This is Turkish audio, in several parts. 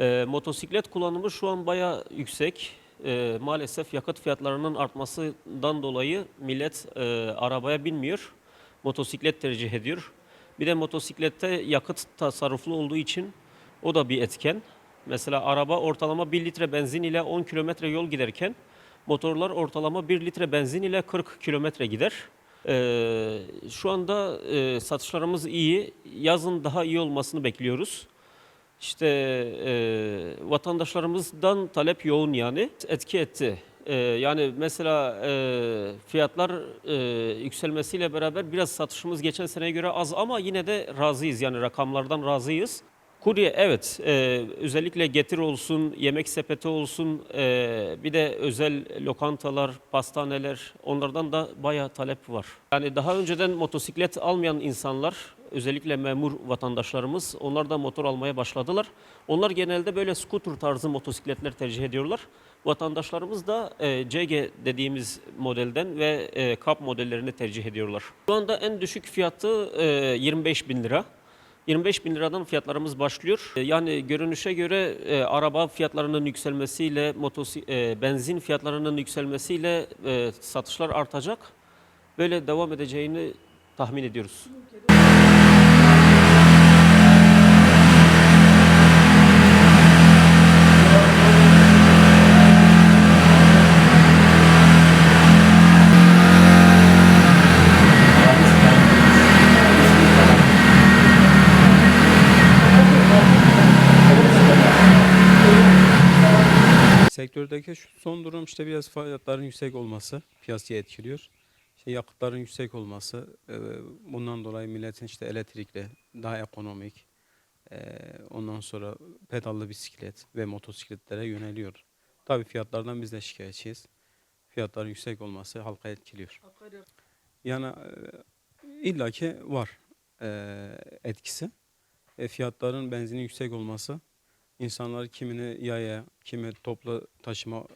E, motosiklet kullanımı şu an baya yüksek. E, maalesef yakıt fiyatlarının artmasından dolayı millet e, arabaya binmiyor. Motosiklet tercih ediyor. Bir de motosiklette yakıt tasarruflu olduğu için o da bir etken. Mesela araba ortalama 1 litre benzin ile 10 kilometre yol giderken motorlar ortalama 1 litre benzin ile 40 kilometre gider. Ee, şu anda e, satışlarımız iyi. Yazın daha iyi olmasını bekliyoruz. İşte e, vatandaşlarımızdan talep yoğun yani etki etti. E, yani mesela e, fiyatlar e, yükselmesiyle beraber biraz satışımız geçen seneye göre az ama yine de razıyız yani rakamlardan razıyız. Kurye evet e, özellikle getir olsun, yemek sepeti olsun e, bir de özel lokantalar, pastaneler onlardan da bayağı talep var. Yani daha önceden motosiklet almayan insanlar özellikle memur vatandaşlarımız onlar da motor almaya başladılar. Onlar genelde böyle scooter tarzı motosikletler tercih ediyorlar. Vatandaşlarımız da e, CG dediğimiz modelden ve e, Cup modellerini tercih ediyorlar. Şu anda en düşük fiyatı e, 25 bin lira. 25 bin liradan fiyatlarımız başlıyor. E, Yani görünüşe göre e, araba fiyatlarının yükselmesiyle, motosi, e, benzin fiyatlarının yükselmesiyle e, satışlar artacak. Böyle devam edeceğini tahmin ediyoruz. Sektördeki şu son durum işte biraz fiyatların yüksek olması piyasayı etkiliyor. İşte yakıtların yüksek olması, e, bundan dolayı milletin işte elektrikli, daha ekonomik, e, ondan sonra pedallı bisiklet ve motosikletlere yöneliyor. Tabii fiyatlardan biz de şikayetçiyiz. Fiyatların yüksek olması halka etkiliyor. Yani e, illaki var e, etkisi. E, fiyatların benzinin yüksek olması İnsanlar kimini yaya, kimi toplu taşıma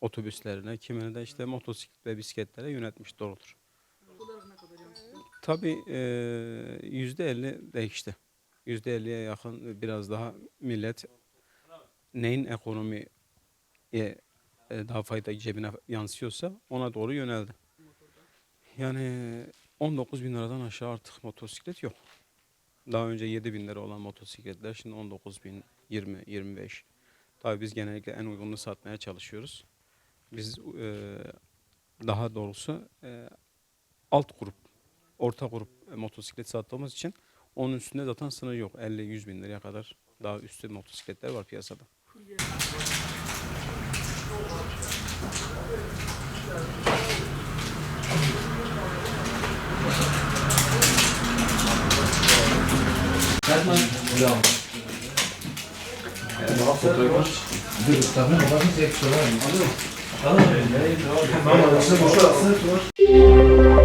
otobüslerine, kimini de işte motosiklet ve bisikletlere yönetmiş doğrudur. Tabii e, yüzde elli değişti. Yüzde elliye yakın biraz daha millet neyin ekonomiye e, daha fayda cebine yansıyorsa ona doğru yöneldi. Yani 19 bin liradan aşağı artık motosiklet yok. Daha önce 7 bin lira olan motosikletler şimdi 19 bin, 20, 25. Tabii biz genellikle en uygununu satmaya çalışıyoruz. Biz e, daha doğrusu e, alt grup, orta grup e, motosiklet sattığımız için onun üstünde zaten sınır yok. 50-100 bin liraya kadar daha üstü motosikletler var piyasada. Tamam, boşa